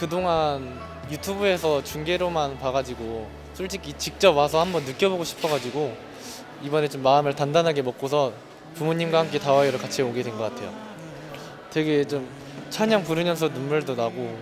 그동안 유튜브에서 중계로만 봐가지고 솔직히 직접 와서 한번 느껴보고 싶어가지고 이번에 좀 마음을 단단하게 먹고서 부모님과 함께 다와이를 같이 오게 된 것 같아요. 되게 좀 찬양 부르면서 눈물도 나고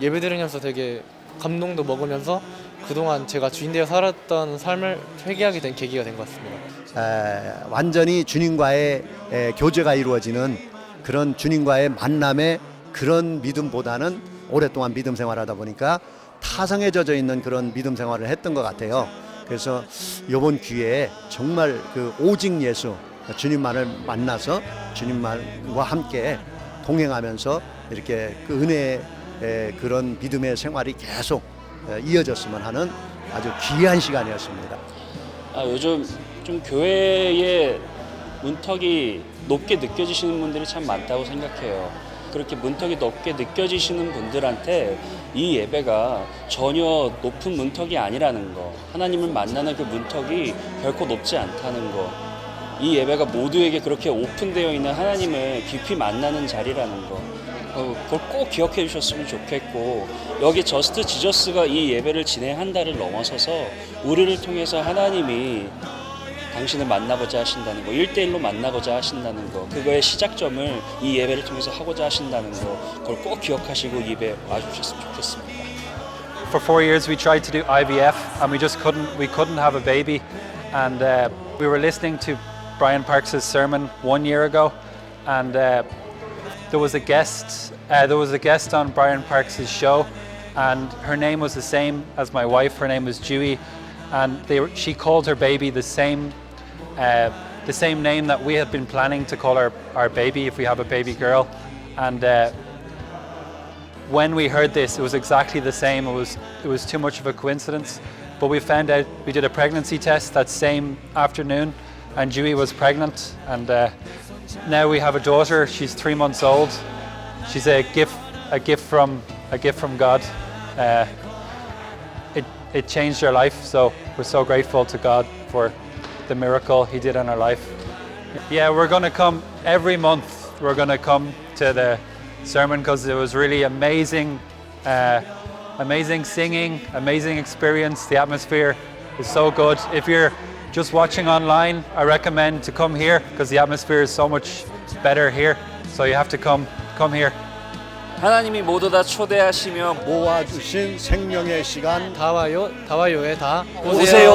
예배 들으면서 되게 감동도 먹으면서 그동안 제가 주인되어 살았던 삶을 회개하게 된 계기가 된 것 같습니다. 에, 완전히 주님과의 에, 교제가 이루어지는 그런 주님과의 만남의 그런 믿음보다는 오랫동안 믿음 생활하다 보니까 타성에 젖어 있는 그런 믿음 생활을 했던 것 같아요. 그래서 이번 기회에 정말 그 오직 예수 주님만을 만나서 주님만과 함께 동행하면서 이렇게 그 은혜의 그런 믿음의 생활이 계속 에, 이어졌으면 하는 아주 귀한 시간이었습니다. 아, 요즘 좀 교회의 문턱이 높게 느껴지시는 분들이 참 많다고 생각해요. 그렇게 문턱이 높게 느껴지시는 분들한테 이 예배가 전혀 높은 문턱이 아니라는 거, 하나님을 만나는 그 문턱이 결코 높지 않다는 거, 이 예배가 모두에게 그렇게 오픈되어 있는 하나님을 깊이 만나는 자리라는 거, 어, 그걸 꼭 기억해 주셨으면 좋겠고 여기 저스트 지저스가 이 예배를 진행한다를 넘어서서 우리를 통해서 하나님이 당신을 만나고자 하신다는 거, 1대1로 만나고자 하신다는 거, 그거의 시작점을 이 예배를 통해서 하고자 하신다는 거, 그걸 꼭 기억하시고 예배 와주셨으면 좋겠습니다. For four years, we tried to do IVF, and we just couldn't. We couldn't have a baby, and uh, we were listening to Brian Parks' sermon one year ago, and uh, there was a guest. Uh, there was a guest on Brian Parks' show, and her name was the same as my wife. Her name was Dewey, and they were, she called her baby the same. uh, the same name that we had been planning to call our, our baby if we have a baby girl, and uh, when we heard this, it was exactly the same. It was it was too much of a coincidence. But we found out we did a pregnancy test that same afternoon, and Dewey was pregnant. And uh, now we have a daughter. She's three months old. She's a gift a gift from a gift from God. Uh, it it changed our life. So we're so grateful to God for the miracle He did in our life. Yeah, we're going to come every month. We're going to come to the sermon because it was really amazing, uh, amazing singing, amazing experience. The atmosphere is so good. If you're just watching online, I recommend to come here because the atmosphere is so much better here. So you have to come, come here. 하나님이 모두 다 초대하시며 모아주신 생명의 시간 다와요, 다와요에 다 오세요.